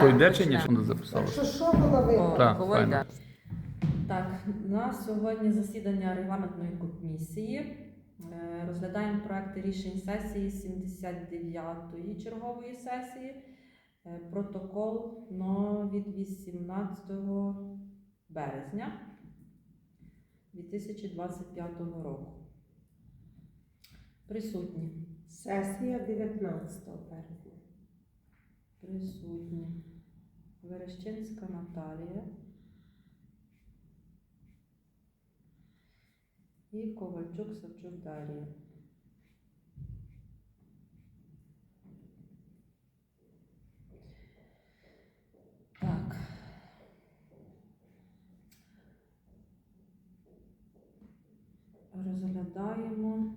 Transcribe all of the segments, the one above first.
То йде чи ні, що не записали? Що що було видно? Так, Кого файно. йде? Так, на сьогодні засідання регламентної комісії. Е, Розглядаємо проекти рішень сесії 79-ї чергової сесії. Е, Протокол но від 18 березня 2025 року. Присутні. Сесія 19 березня. Присутні. Верещинська Наталія. І Ковальчук Савчук Дар'я. Так. Розглядаємо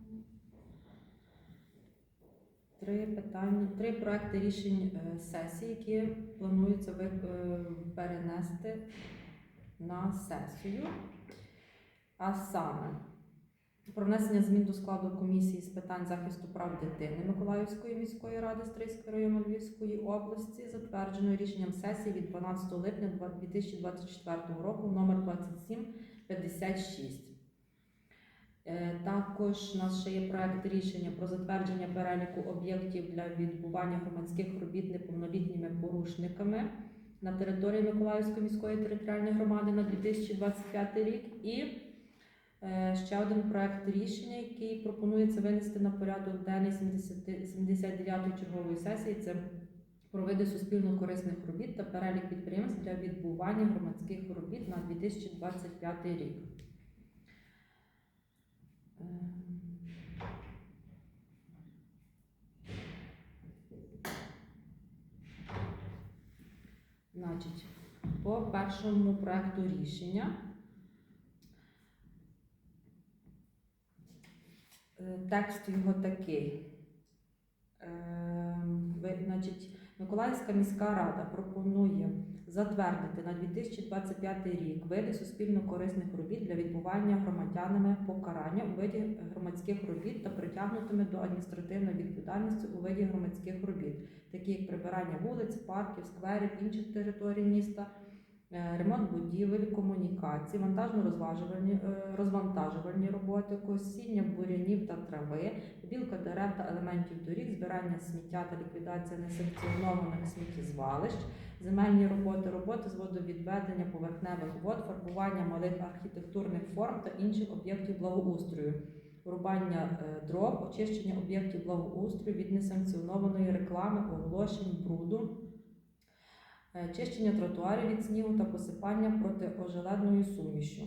три питання, три проекти рішень е, сесії, які планується е, перенести на сесію. А саме про внесення змін до складу комісії з питань захисту прав дитини Миколаївської міської ради Стрийського району Львівської області, затвердженою рішенням сесії від 12 липня 2024 року номер 2756. Е, Також у нас ще є проект рішення про затвердження переліку об'єктів для відбування громадських робіт неповнолітніми порушниками на території Миколаївської міської територіальної громади на 2025 рік. І е, ще один проект рішення, який пропонується винести на порядок денний 70 79-ї чергової сесії. Це про види суспільно-корисних робіт та перелік підприємств для відбування громадських робіт на 2025 рік. Значить, по першому проекту рішення е, текст його такий. Ви- Значить, Миколаївська міська рада пропонує затвердити на 2025 рік види суспільно-корисних робіт для відбування громадянами покарання у виді громадських робіт та притягнутими до адміністративної відповідальності у виді громадських робіт, такі як прибирання вулиць, парків, скверів, інших територій міста, ремонт будівель, комунікацій, вантажно-розважувальні е, розвантажувальні роботи, косіння бурянів та трави, білка дерев та елементів доріг, збирання сміття та ліквідація несанкціонованих сміттєзвалищ, земельні роботи, роботи з водовідведення поверхневих вод, фарбування малих архітектурних форм та інших об'єктів благоустрою, рубання е, дров, очищення об'єктів благоустрою від несанкціонованої реклами, оголошень, бруду, е, чищення тротуарів від снігу та посипання протиожеледною сумішю.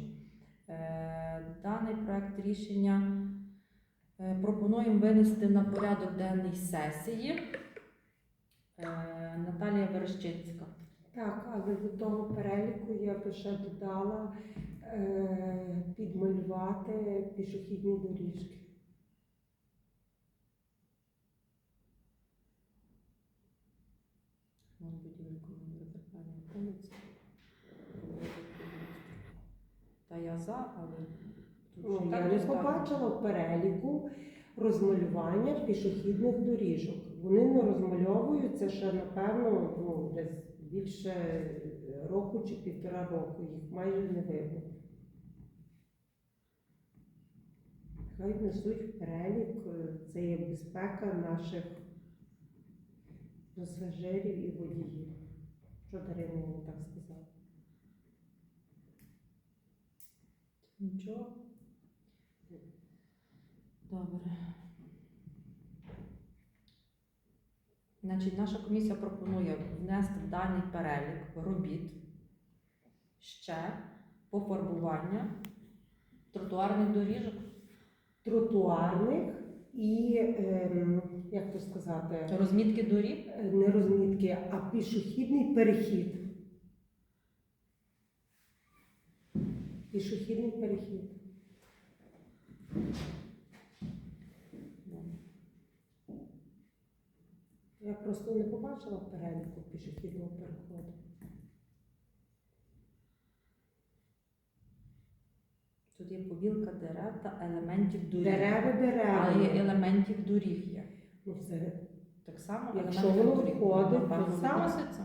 Е, Даний проект рішення е, пропонуємо винести на порядок денний сесії. Е, Наталія Верещинська. Так, але до того переліку я би ще додала е, підмалювати пішохідні доріжки. Може будівель комунального питання вулиці. Та я за, але Ну, я так не побачила в переліку розмалювання пішохідних доріжок. Вони не розмальовуються ще, напевно, ну, десь більше року чи півтора року. Їх майже не видно. Хай внесуть перелік, е, це є безпека наших пасажирів і водіїв. Що Дарина йому так сказала? Нічого. Добре. Значить, наша комісія пропонує внести в даний перелік робіт ще пофарбування тротуарних доріжок, Тротуарних і, ем, як то сказати, розмітки доріг. Е, не розмітки, а пішохідний перехід. Пішохідний перехід. Я просто не побачила переліку пішохідного переходу. Тут є побілка дерев та елементів доріг. Дерева, дерева. Але є елементів доріг є. Ну, це Так само Якщо елементи воно входить, напевно, то саме. відноситься.